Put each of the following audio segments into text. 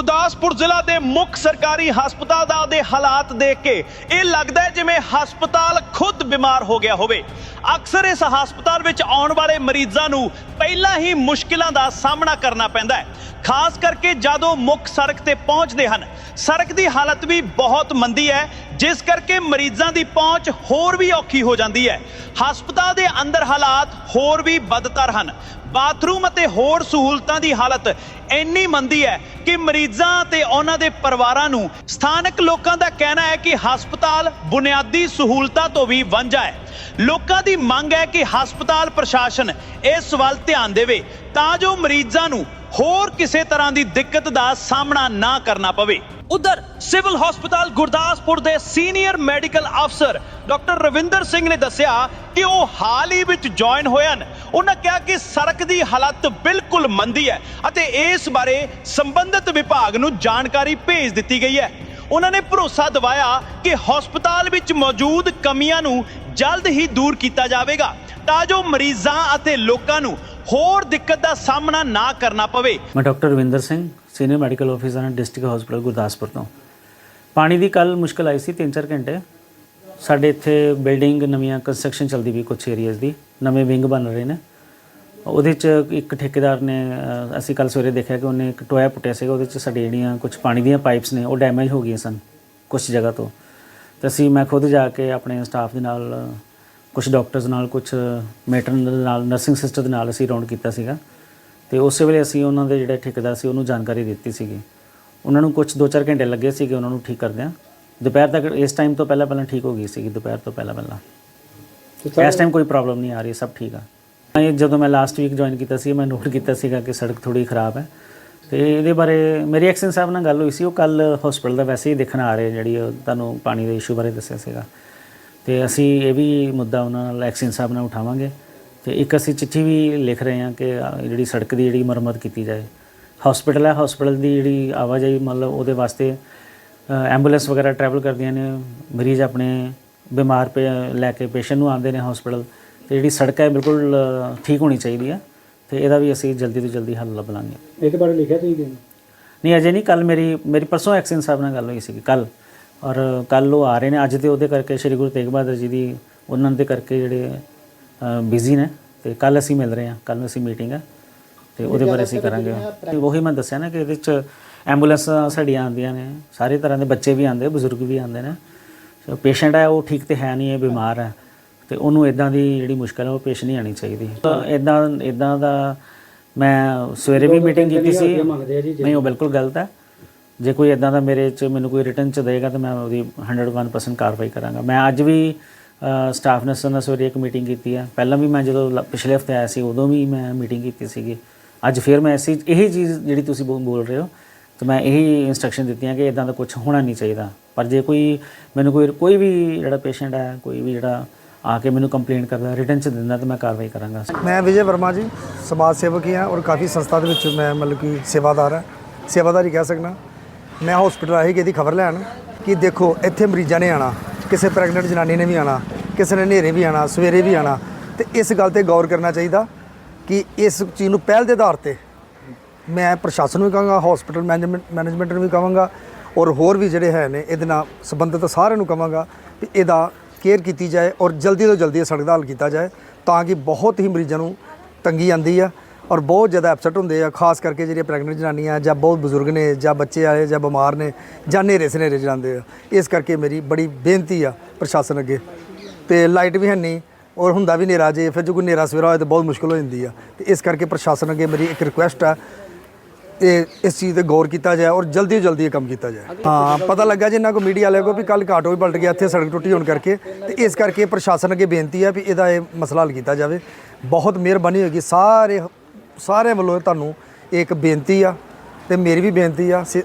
ਗੁਰਦਾਸਪੁਰ ਜ਼ਿਲ੍ਹਾ ਦੇ ਮੁੱਖ ਸਰਕਾਰੀ ਹਸਪਤਾਲ ਦਾ ਦੇ ਹਾਲਾਤ ਦੇਖ ਕੇ ਇਹ ਲੱਗਦਾ ਹੈ ਜਿਵੇਂ ਹਸਪਤਾਲ ਖੁਦ ਬਿਮਾਰ ਹੋ ਗਿਆ ਹੋਵੇ। ਅਕਸਰ ਇਸ ਹਸਪਤਾਲ ਵਿੱਚ ਆਉਣ ਵਾਲੇ ਮਰੀਜ਼ਾਂ ਨੂੰ ਪਹਿਲਾਂ ਹੀ ਮੁਸ਼ਕਿਲਾਂ ਦਾ ਸਾਹਮਣਾ ਕਰਨਾ ਪੈਂਦਾ ਹੈ। ਖਾਸ ਕਰਕੇ ਜਦੋਂ ਮੁੱਖ ਸੜਕ ਤੇ ਪਹੁੰਚਦੇ ਹਨ ਸੜਕ ਦੀ ਹਾਲਤ ਵੀ ਬਹੁਤ ਮੰਦੀ ਹੈ, ਜਿਸ ਕਰਕੇ ਮਰੀਜ਼ਾਂ ਦੀ ਪਹੁੰਚ ਹੋਰ ਵੀ ਔਖੀ ਹੋ ਜਾਂਦੀ ਹੈ। ਹਸਪਤਾਲ ਦੇ ਅੰਦਰ ਹਾਲਾਤ ਹੋਰ ਵੀ ਬਦਤਰ ਹਨ। ਬਾਥਰੂਮ ਅਤੇ ਹੋਰ ਸਹੂਲਤਾਂ ਦੀ ਹਾਲਤ ਇੰਨੀ ਮੰਦੀ ਹੈ ਕਿ ਮਰੀਜ਼ਾਂ ਤੇ ਉਹਨਾਂ ਦੇ ਪਰਿਵਾਰਾਂ ਨੂੰ ਸਥਾਨਕ ਲੋਕਾਂ ਦਾ ਕਹਿਣਾ ਹੈ ਕਿ ਹਸਪਤਾਲ ਬੁਨਿਆਦੀ ਸਹੂਲਤਾਂ ਤੋਂ ਵੀ ਵਾਂਝਾ ਹੈ। ਲੋਕਾਂ ਦੀ ਮੰਗ ਹੈ ਕਿ ਹਸਪਤਾਲ ਪ੍ਰਸ਼ਾਸਨ ਇਸ ਵੱਲ ਧਿਆਨ ਦੇਵੇ, ਤਾਂ ਜੋ ਮਰੀਜ਼ਾਂ ਨੂੰ ਹੋਰ ਕਿਸੇ ਤਰ੍ਹਾਂ ਦੀ ਦਿੱਕਤ ਦਾ ਸਾਹਮਣਾ ਨਾ ਕਰਨਾ ਪਵੇ। ਉਧਰ ਸਿਵਲ ਹਸਪਤਾਲ ਗੁਰਦਾਸਪੁਰ ਦੇ ਸੀਨੀਅਰ ਮੈਡੀਕਲ ਅਫਸਰ ਡਾਕਟਰ ਰਵਿੰਦਰ ਸਿੰਘ ਨੇ ਦੱਸਿਆ ਕਿ ਉਹ ਹਾਲ ਹੀ ਵਿੱਚ ਜੁਆਇਨ ਹੋਏ ਹਨ। ਉਹਨਾਂ ਕਿਹਾ ਕਿ ਸੜਕ ਦੀ ਹਾਲਤ ਬਿਲਕੁਲ ਮੰਦੀ ਹੈ ਅਤੇ ਇਸ ਬਾਰੇ ਸੰਬੰਧਿਤ ਵਿਭਾਗ ਨੂੰ ਜਾਣਕਾਰੀ ਭੇਜ ਦਿੱਤੀ ਗਈ ਹੈ। ਉਹਨਾਂ ਨੇ ਭਰੋਸਾ ਦਿਵਾਇਆ ਕਿ ਹਸਪਤਾਲ ਵਿੱਚ ਮੌਜੂਦ ਕਮੀਆਂ ਨੂੰ ਜਲਦ ਹੀ ਦੂਰ ਕੀਤਾ ਜਾਵੇਗਾ, ਤਾਂ ਜੋ ਮਰੀਜ਼ਾਂ ਅਤੇ ਲੋਕਾਂ ਨੂੰ ਹੋਰ ਦਿੱਕਤ ਦਾ ਸਾਹਮਣਾ ਨਾ ਕਰਨਾ ਪਵੇ। ਮੈਂ doctor Ravinder Singh senior medical officer ਹਾਂ ਡਿਸਟ੍ਰਿਕਟ ਹਸਪੀਟਲ ਗੁਰਦਾਸਪੁਰ ਤੋਂ। ਪਾਣੀ ਦੀ ਕੱਲ ਮੁਸ਼ਕਲ ਆਈ ਸੀ 3-4 ਘੰਟੇ। ਸਾਡੇ ਇੱਥੇ ਬਿਲਡਿੰਗ ਨਵੀਆਂ ਕੰਸਟਰਕਸ਼ਨ ਚੱਲਦੀ ਵੀ ਕੁਝ ਏਰੀਆਜ਼ ਦੀ। ਨਵੇਂ ਵਿੰਗ ਬਣ ਰਹੇ ਨੇ। ਉਹਦੇ ਚ ਇੱਕ ਠੇਕੇਦਾਰ ਨੇ ਅ, ਅਸੀਂ ਕੱਲ ਸਵੇਰੇ ਦੇਖਿਆ ਕਿ ਉਹਨੇ ਇੱਕ ਟੋਇਆ ਪੁੱਟਿਆ ਸੀਗਾ। ਉਹਦੇ ਚ ਸਾਡੀ ਜਿਹੜੀਆਂ ਕੁਝ ਪਾਣੀ ਦੀਆਂ ਪਾਈਪਸ ਨੇ ਉਹ ਡੈਮੇਜ ਹੋ ਗਈਆਂ ਸਨ ਕੁਝ ਜਗ੍ਹਾ ਤੋਂ। ਤੇ ਅਸੀਂ ਮੈਂ ਖੁਦ ਜਾ ਕੇ ਆਪਣੇ ਸਟਾਫ ਦੇ ਨਾਲ ਕੁਝ ਡਾਕਟਰਸ ਨਾਲ ਕੁਝ ਮੈਟਰਨ ਦੇ ਨਾਲ ਨਰਸਿੰਗ ਸਿਸਟਰ ਦੇ ਨਾਲ ਅਸੀਂ ਰਾਉਂਡ ਕੀਤਾ ਸੀਗਾ। ਤੇ ਉਸੇ ਵੇਲੇ ਅਸੀਂ ਉਹਨਾਂ ਦੇ ਜਿਹੜੇ ਠੇਕੇਦਾਰ ਸੀ ਉਹਨੂੰ ਜਾਣਕਾਰੀ ਦਿੱਤੀ ਸੀਗੀ। ਉਹਨਾਂ ਨੂੰ ਕੁਝ 2-4 ਘੰਟੇ ਲੱਗੇ ਸੀਗੇ ਉਹਨਾਂ ਨੂੰ ਠੀਕ ਕਰਦਿਆਂ। ਦੁਪਹਿਰ ਤੱਕ ਇਸ ਟਾਈਮ ਤੋਂ ਪਹਿਲਾਂ ਪਹਿਲਾਂ ਠੀਕ ਹੋ ਗਈ ਸੀਗੀ ਦੁਪਹਿਰ ਤੋਂ ਪਹਿਲਾਂ ਪਹਿਲਾਂ। ਇਸ ਟਾਈਮ ਕੋਈ ਪ੍ਰੋਬਲਮ ਨਹੀਂ ਆ ਰਹੀ ਸਭ ਠੀਕ ਆ। ਇਹ ਜਦੋਂ ਮੈਂ ਲਾਸਟ ਵੀਕ ਜੁਆਇਨ ਕੀਤਾ ਸੀ ਮੈਂ ਨੋਟ ਕੀਤਾ ਸੀਗਾ ਕਿ ਸੜਕ ਥੋੜੀ ਖਰਾਬ ਹੈ। ਤੇ ਇਹਦੇ ਬਾਰੇ ਮੇਰੀ ਐਕਸ਼ਨ ਸਾਹਿਬ ਨਾਲ ਗੱਲ ਹੋਈ ਸੀ ਉਹ ਕੱਲ ਹਸਪੀਟਲ ਦਾ ਵੈਸੇ ਹੀ ਦੇਖਣ ਆ ਰਹੇ ਜਿਹੜੀ ਤੁਹਾਨੂੰ ਪਾਣੀ ਦੇ ਇਸ਼ੂ ਬਾਰੇ ਦੱਸਿਆ ਸੀਗਾ। ਤੇ ਅਸੀਂ ਇਹ ਵੀ ਮੁੱਦਾ ਉਹਨਾਂ ਨਾਲ ਐਕਸ਼ਨ ਸਾਹਿਬ ਨਾਲ ਉਠਾਵਾਂਗੇ। ਤੇ ਇੱਕ ਅਸੀਂ ਚਿੱਠੀ ਵੀ ਲਿਖ ਰਹੇ ਹਾਂ ਕਿ ਜਿਹੜੀ ਸੜਕ ਦੀ ਜਿਹੜੀ ਮੁਰੰਮਤ ਕੀਤੀ ਜਾਏ। ਹਸਪੀਟਲ ਹੈ ਹਸਪੀਟਲ ਦੀ ਜਿਹੜੀ ਆਵਾਜਾਈ ਮਤਲਬ ਉਹਦੇ ਵਾਸਤੇ ਐਂਬੂਲੈਂਸ ਵਗੈਰਾ ਟਰੈਵਲ ਕਰਦੀਆਂ ਨੇ। ਮਰੀਜ਼ ਆਪਣੇ ਬਿਮਾਰ ਪੇ ਲੈ ਕੇ ਪੇਸ਼ੈਂਟ ਨੂੰ ਆਉਂਦੇ ਨੇ ਹਸਪੀਟਲ। ਤੇ ਜਿਹੜੀ ਸੜਕ ਹੈ ਬਿਲਕੁਲ ਠੀਕ ਹੋਣੀ ਚਾਹੀਦੀ ਹੈ। ਤੇ ਇਹਦਾ ਵੀ ਅਸੀਂ ਜਲਦੀ ਤੋਂ ਜਲਦੀ ਹੱਲ ਲੱਭ ਲਾਂਗੇ। ਇਹਦੇ ਬਾਰੇ ਲਿਖਿਆ ਤੁਸੀਂ ਨਹੀਂ? ਅਜੇ ਨਹੀਂ ਕੱਲ ਮੇਰੀ ਮੇਰੀ ਪਰਸੋਂ ਐਕਸ਼ਨ ਸਾਹਿਬ ਨਾਲ ਗੱਲ ਹੋਈ ਸੀ ਕੱਲ ਔਰ ਕੱਲ ਉਹ ਆ ਰਹੇ ਨੇ। ਅੱਜ ਤੇ ਉਹਦੇ ਕਰਕੇ ਸ੍ਰੀ ਗੁਰੂ ਤੇਗ ਬਹਾਦਰ ਜੀ ਦੀ ਉਹਨਾਂ ਦੇ ਕਰਕੇ ਜਿਹੜੇ ਬਿਜ਼ੀ ਨੇ। ਤੇ ਕੱਲ ਅਸੀਂ ਮਿਲ ਰਹੇ ਹਾਂ। ਕੱਲ ਅਸੀਂ ਮੀਟਿੰਗ ਹੈ। ਤੇ ਉਹਦੇ ਬਾਰੇ ਅਸੀਂ ਕਰਾਂਗੇ। ਤੇ ਉਹੀ ਮੈਂ ਦੱਸਿਆ ਨਾ ਕਿ ਇਹਦੇ ਚ ਐਂਬੂਲੈਂਸ ਸਾਡੀਆਂ ਆਉਂਦੀਆਂ ਨੇ। ਸਾਰੇ ਤਰ੍ਹਾਂ ਦੇ ਬੱਚੇ ਵੀ ਆਉਂਦੇ ਬਜ਼ੁਰਗ ਵੀ ਆਉਂਦੇ ਨੇ। ਸੋ ਪੇਸ਼ੈਂਟ ਹੈ ਉਹ ਠੀਕ ਤੇ ਹੈ ਨਹੀਂ ਇਹ ਬਿਮਾਰ ਹੈ। ਤੇ ਉਹਨੂੰ ਇਦਾਂ ਦੀ ਜਿਹੜੀ ਮੁਸ਼ਕਲ ਹੈ ਉਹ ਪੇਸ਼ ਨਹੀਂ ਆਣੀ ਚਾਹੀਦੀ। ਇਦਾਂ ਇਦਾਂ ਦਾ ਮੈਂ ਸਵੇਰੇ ਵੀ ਮੀਟਿੰਗ ਕੀਤੀ ਸੀ। ਨਹੀਂ ਉਹ ਬਿਲਕੁਲ ਗਲਤ ਹੈ। ਜੇ ਕੋਈ ਇਦਾਂ ਦਾ ਮੇਰੇ ਚ ਮੈਨੂੰ ਕੋਈ ਰਿਟਰਨ ਚ ਦੇਗਾ ਤਾਂ ਮੈਂ ਉਹਦੀ 101% ਕਾਰਵਾਈ ਕਰਾਂਗਾ। ਮੈਂ ਅੱਜ ਵੀ ਸਟਾਫ ਨਰਸ ਨਾਲ ਸਵੇਰੇ ਇੱਕ ਮੀਟਿੰਗ ਕੀਤੀ ਹੈ ਪਹਿਲਾਂ ਵੀ ਮੈਂ ਜਦੋਂ ਲ- ਪਿਛਲੇ ਹਫ਼ਤੇ ਆਇਆ ਸੀ, ਉਦੋਂ ਵੀ ਮੈਂ ਮੀਟਿੰਗ ਕੀਤੀ ਸੀਗੀ। ਅੱਜ ਫਿਰ ਮੈਂ ਐਸੀ ਇਹੀ ਚੀਜ਼ ਜਿਹੜੀ ਤੁਸੀਂ ਬੋ- ਬੋਲ ਰਹੇ ਹੋ, ਤੇ ਮੈਂ ਇਹੀ ਇਨਸਟਰਕਸ਼ਨ ਦਿੱਤੀਆਂ ਕਿ ਇਦਾਂ ਦਾ ਕੁਝ ਹੋਣਾ ਨਹੀਂ ਚਾਹੀਦਾ। ਪਰ ਜੇ ਕੋਈ ਮੈਨੂੰ ਕੋਈ ਕੋਈ ਵੀ ਜਿਹੜਾ ਪੇਸ਼ੈਂਟ ਹੈ ਕੋਈ ਵੀ ਜਿਹੜਾ ਆ ਕੇ ਮੈਨੂੰ ਕੰਪਲੇਂਟ ਕਰਦਾ ਰਿਟਰਨ ਚ ਦਿੰਦਾ, ਤਾਂ ਮੈਂ ਕਾਰਵਾਈ ਕਰਾਂਗਾ। ਮੈਂ ਵਿਜੇ ਵਰਮਾ ਜੀ, ਸਮਾਜ ਸੇਵਕ ਹੀ ਹਾਂ ਔਰ ਕਾਫੀ ਸੰਸਥਾ ਦੇ ਵਿੱਚ ਮੈਂ ਮਤਲਬ ਕਿ ਸੇਵਾਦਾਰ ਹਾਂ। ਸੇਵਾਦਾਰੀ ਕਹਿ ਸਕਦਾ ਮੈਂ ਹਸਪੀਟਲ ਆਹੀ ਕਿ ਇਹਦੀ ਖਬਰ ਲੈਣ ਕਿ ਦੇਖੋ, ਇੱਥੇ ਮਰੀਜ਼ਾਂ ਨੇ ਆਣਾ ਕਿਸੇ ਪ੍ਰੈਗਨੈਂਟ ਜਨਾਨੀ ਨੇ ਵੀ ਆਣਾ ਕਿਸੇ ਨੇ ਹਨੇਰੇ ਵੀ ਆਣਾ ਸਵੇਰੇ ਵੀ ਆਣਾ ਤੇ ਇਸ ਗੱਲ ਤੇ ਗੌਰ ਕਰਨਾ ਚਾਹੀਦਾ ਕਿ ਇਸ ਚੀਜ਼ ਨੂੰ ਪਹਿਲ ਦੇ ਆਧਾਰ ਤੇ ਮੈਂ ਪ੍ਰਸ਼ਾਸਨ ਨੂੰ ਵੀ ਕਹਾਂਗਾ ਹਸਪੀਟਲ ਮੈਨੇਜਮੈਂਟ ਮੈਨੇਜਮੈਂਟ ਨੂੰ ਵੀ ਕਹਾਂਗਾ ਔਰ ਹੋਰ ਵੀ ਜਿਹੜੇ ਹੈ ਨੇ, ਇਹਦੇ ਨਾਲ ਸੰਬੰਧਿਤ ਸਾਰਿਆਂ ਨੂੰ ਕਹਾਂਗਾ ਕਿ ਇਹਦਾ ਕੇਅਰ ਕੀਤੀ ਜਾਏ ਔਰ ਜਲਦੀ ਤੋਂ ਜਲਦੀ ਇਹ ਸੜਕ ਦਾ ਹੱਲ ਕੀਤਾ ਜਾਏ ਤਾਂ ਕਿ ਬਹੁਤ ਹੀ ਮਰੀਜ਼ਾਂ ਨੂੰ ਤੰਗੀ ਆਂਦੀ ਆ। ਔਰ ਬਹੁਤ ਜ਼ਿਆਦਾ ਐਪਸੈਟ ਹੁੰਦੇ ਆ ਖਾਸ ਕਰਕੇ ਜਿਹੜੀਆਂ ਪ੍ਰੈਗਨੈਂਟ ਜਨਾਨੀਆਂ ਜਾਂ ਬਹੁਤ ਬਜ਼ੁਰਗ ਨੇ ਜਾਂ ਬੱਚੇ ਆਏ ਜਾਂ ਬਿਮਾਰ ਨੇ ਜਾਂ ਨੇਰੇ ਸਨੇਰੇ ਜਾਂਦੇ ਆ। ਇਸ ਕਰਕੇ ਮੇਰੀ ਬੜੀ ਬੇਨਤੀ ਆ ਪ੍ਰਸ਼ਾਸਨ ਅੱਗੇ। ਤੇ ਲਾਈਟ ਵੀ ਹੈ ਨਹੀਂ ਔਰ ਹੁੰਦਾ ਵੀ ਹਨੇਰਾ ਜੇ ਫਿਰ ਜੇ ਕੋਈ ਹਨੇਰਾ ਸਵੇਰਾ ਹੋਏ ਤਾਂ ਬਹੁਤ ਮੁਸ਼ਕਲ ਹੋ ਜਾਂਦੀ ਆ। ਤੇ ਇਸ ਕਰਕੇ ਪ੍ਰਸ਼ਾਸਨ ਅੱਗੇ ਮੇਰੀ ਇੱਕ ਰਿਕੁਐਸਟ ਆ ਇਹ ਇਸ ਚੀਜ਼ ਤੇ ਗੌਰ ਕੀਤਾ ਜਾਏ ਔਰ ਜਲਦੀ ਤੋਂ ਜਲਦੀ ਇਹ ਕੰਮ ਕੀਤਾ ਜਾਏ। ਹਾਂ ਪਤਾ ਲੱਗਾ ਜਿੰਨਾ ਕੋ ਮੀਡੀਆ ਵਾਲਿਆਂ ਕੋ ਵੀ ਕੱਲ ਘਾਟੋ ਵੀ ਪਲਟ ਗਿਆ ਇੱਥੇ ਸੜਕ ਟੁੱਟੀ ਹੋਣ ਕਰਕੇ। ਤੇ ਇਸ ਕਰਕੇ ਪ੍ਰਸ਼ਾਸਨ ਅੱਗੇ ਬੇਨਤੀ ਹੈ ਵੀ ਇਹਦਾ ਇਹ ਮਸਲਾ ਹੱਲ ਕੀਤਾ ਜਾਵੇ। ਬਹੁਤ ਮਿਹਰਬਾਨੀ ਹੋਏਗੀ ਸਾਰੇ ਸਾਰਿਆਂ ਵੱਲੋਂ ਇਹ ਤੁਹਾਨੂੰ ਇਹ ਇੱਕ ਬੇਨਤੀ ਆ ਤੇ ਮੇਰੀ ਵੀ ਬੇਨਤੀ ਆ ਸੇ-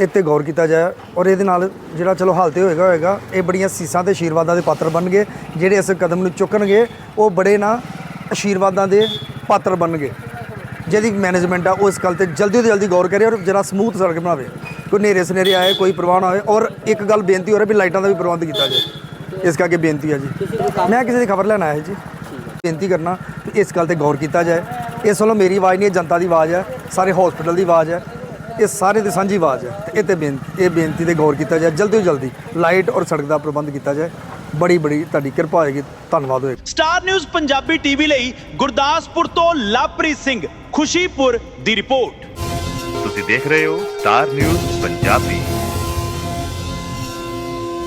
ਇਹ ਤੇ ਗੌਰ ਕੀਤਾ ਜਾਏ ਔਰ ਇਹਦੇ ਨਾਲ ਜਿਹੜਾ ਚਲੋ ਹਾਲ ਤੇ ਹੋਏਗਾ ਹੋਏਗਾ, ਇਹ ਬੜੀਆਂ ਸੀਸਾਂ ਤੇ ਆਸ਼ੀਰਵਾਦਾਂ ਦੇ ਪਾਤਰ ਬਣਨਗੇ, ਜਿਹੜੇ ਇਸ ਕਦਮ ਨੂੰ ਚੁੱਕਣਗੇ, ਉਹ ਬੜੇ ਨਾ ਆਸ਼ੀਰਵਾਦਾਂ ਦੇ ਪਾਤਰ ਬਣਨਗੇ। ਜਿਹਦੀ ਮੈਨੇਜਮੈਂਟ ਆ, ਉਹ ਇਸ ਗੱਲ ਤੇ ਜਲਦੀ ਤੋਂ ਜਲਦੀ ਗੌਰ ਕਰੇ ਔਰ ਜਰਾ ਸਮੂਥ ਸੜਕ ਬਣਾਵੇ। ਕੋਈ ਨੇਰੇ ਸਨੇਰੇ ਆਏ, ਕੋਈ ਪ੍ਰਵਾਹ ਨਾ ਹੋਵੇ ਔਰ ਇੱਕ ਗੱਲ ਬੇਨਤੀ ਹੋ ਰਹੀ ਵੀ ਲਾਈਟਾਂ ਦਾ ਵੀ ਪ੍ਰਬੰਧ ਕੀਤਾ ਜਾਏ। ਇਸ ਕਰਕੇ ਬੇਨਤੀ ਆ ਜੀ। ਮੈਂ ਕਿਸੇ ਦੀ ਖਬਰ ਲੈਣ ਆਇਆ ਜੀ। ਬੇਨਤੀ ਕਰਨਾ ਕਿ ਇਸ ਗੱਲ ਤੇ ਗੌਰ ਕੀਤਾ ਜਾਏ। ਇਸ ਵੱਲੋਂ ਮੇਰੀ ਆਵਾਜ਼ ਨਹੀਂ ਹੈ ਜਨਤਾ ਦੀ ਆਵਾਜ਼ ਹੈ ਸਾਰੇ ਹਸਪੀਟਲ ਦੀ ਆਵਾਜ਼ ਹੈ ਇਹ ਸਾਰੇ ਦੀ ਸਾਂਝੀ ਆਵਾਜ਼ ਹੈ। ਤੇ ਇਹ ਤੇ ਬੇਨਤੀ ਇਹ ਬੇਨਤੀ ਤੇ ਗੌਰ ਕੀਤਾ ਜਾਏ ਜਲਦੀ ਤੋਂ ਜਲਦੀ ਲਾਈਟ ਔਰ ਸੜਕ ਦਾ ਪ੍ਰਬੰਧ ਕੀਤਾ ਜਾਏ। ਬੜੀ ਬੜੀ ਤੁਹਾਡੀ ਕਿਰਪਾ ਹੋਏਗੀ ਧੰਨਵਾਦ ਹੋਏਗਾ। ਸਟਾਰ ਨਿਊਜ਼ ਪੰਜਾਬੀ ਟੀਵੀ ਲਈ ਗੁਰਦਾਸਪੁਰ ਤੋਂ ਲਵਪ੍ਰੀਤ ਸਿੰਘ ਖੁਸ਼ੀਪੁਰ ਦੀ ਰਿਪੋਰਟ। ਤੁਸੀਂ ਦੇਖ ਰਹੇ ਹੋ ਸਟਾਰ ਨਿਊਜ਼ ਪੰਜਾਬੀ।